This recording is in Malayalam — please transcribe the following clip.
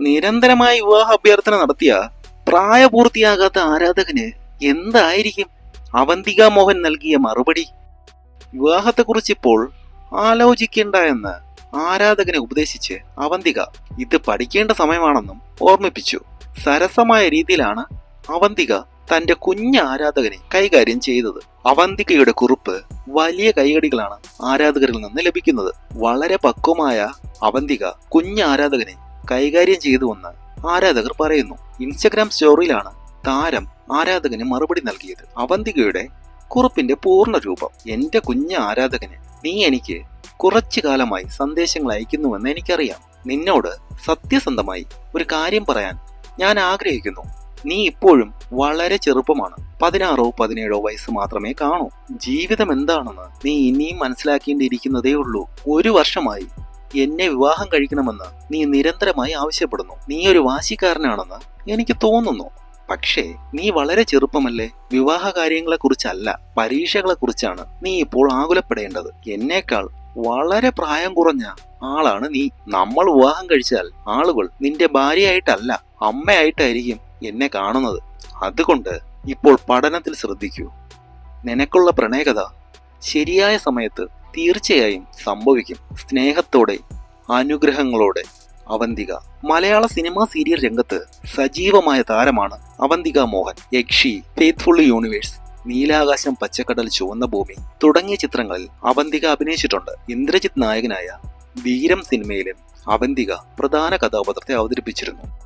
നിരന്തരമായ വിവാഹ അഭ്യർത്ഥന നടത്തിയ പ്രായപൂർത്തിയാകാത്ത ആരാധകന് എന്തായിരിക്കും? അവന്തിക മോഹൻ നൽകിയ മറുപടി. വിവാഹത്തെക്കുറിച്ച് ഇപ്പോൾ ആലോചിക്കേണ്ട എന്ന് ആരാധകനെ ഉപദേശിച്ച് അവന്തിക ഇത് പഠിക്കേണ്ട സമയമാണെന്നും ഓർമ്മിപ്പിച്ചു. സരസമായ രീതിയിലാണ് അവന്തിക തന്റെ കുഞ്ഞ ആരാധകനെ കൈകാര്യം ചെയ്തത്. അവന്തികയുടെ കുറിപ്പ് വലിയ കൈകടികളാണ് ആരാധകരിൽ നിന്ന് ലഭിക്കുന്നത്. വളരെ പക്വമായ അവന്തിക കുഞ്ഞ ആരാധകനെ കൈകാര്യം ചെയ്തുവെന്ന് ആരാധകർ പറയുന്നു. ഇൻസ്റ്റഗ്രാം സ്റ്റോറിയിലാണ് താരം ആരാധകന് മറുപടി നൽകിയത്. അവന്തികയുടെ കുറിപ്പിന്റെ പൂർണ രൂപം. എന്റെ കുഞ്ഞ ആരാധകന് നീ എനിക്ക് കുറച്ചു കാലമായി സന്ദേശങ്ങൾ അയക്കുന്നുവെന്ന് എനിക്കറിയാം. നിന്നോട് സത്യസന്ധമായി ഒരു കാര്യം പറയാൻ ഞാൻ ആഗ്രഹിക്കുന്നു. നീ ഇപ്പോഴും വളരെ ചെറുപ്പമാണ്. പതിനാറോ പതിനേഴോ വയസ്സ് മാത്രമേ കാണൂ. ജീവിതം എന്താണെന്ന് നീ ഇനിയും മനസ്സിലാക്കേണ്ടിയിരിക്കുന്നതേ ഉള്ളൂ ഒരു വർഷമായി എന്നെ വിവാഹം കഴിക്കണമെന്ന് നീ നിരന്തരമായി ആവശ്യപ്പെടുന്നു. നീ ഒരു വാശിക്കാരനാണെന്ന് എനിക്ക് തോന്നുന്നു. പക്ഷേ നീ വളരെ ചെറുപ്പമല്ലേ? വിവാഹ കാര്യങ്ങളെക്കുറിച്ചല്ല പരീക്ഷകളെക്കുറിച്ചാണ് നീ ഇപ്പോൾ ആകുലപ്പെടേണ്ടത്. എന്നേക്കാൾ വളരെ പ്രായം കുറഞ്ഞ ആളാണ് നീ. നമ്മൾ വിവാഹം കഴിച്ചാൽ ആളുകൾ നിന്റെ ഭാര്യയായിട്ടല്ല അമ്മയായിട്ടായിരിക്കും എന്നെ കാണുന്നത്. അതുകൊണ്ട് ഇപ്പോൾ പഠനത്തിൽ ശ്രദ്ധിക്കൂ. നിനക്കുള്ള പ്രണയകഥ ശരിയായ സമയത്ത് തീർച്ചയായും സംഭവിക്കും. സ്നേഹത്തോടെ അനുഗ്രഹങ്ങളോടെ. അവന്തിക. മലയാള സിനിമാ സീരിയൽ രംഗത്ത് സജീവമായ താരമാണ് അവന്തിക മോഹൻ. യക്ഷി ഫെയ്ത്ത്ഫുൾ യൂണിവേഴ്സ് നീലാകാശം പച്ചക്കടൽ ചുവന്ന ഭൂമി തുടങ്ങിയ ചിത്രങ്ങളിൽ അവന്തിക അഭിനയിച്ചിട്ടുണ്ട്. ഇന്ദ്രജിത് നായകനായ വീരം സിനിമയിലും അവന്തിക പ്രധാന കഥാപാത്രത്തെ അവതരിപ്പിച്ചിരുന്നു.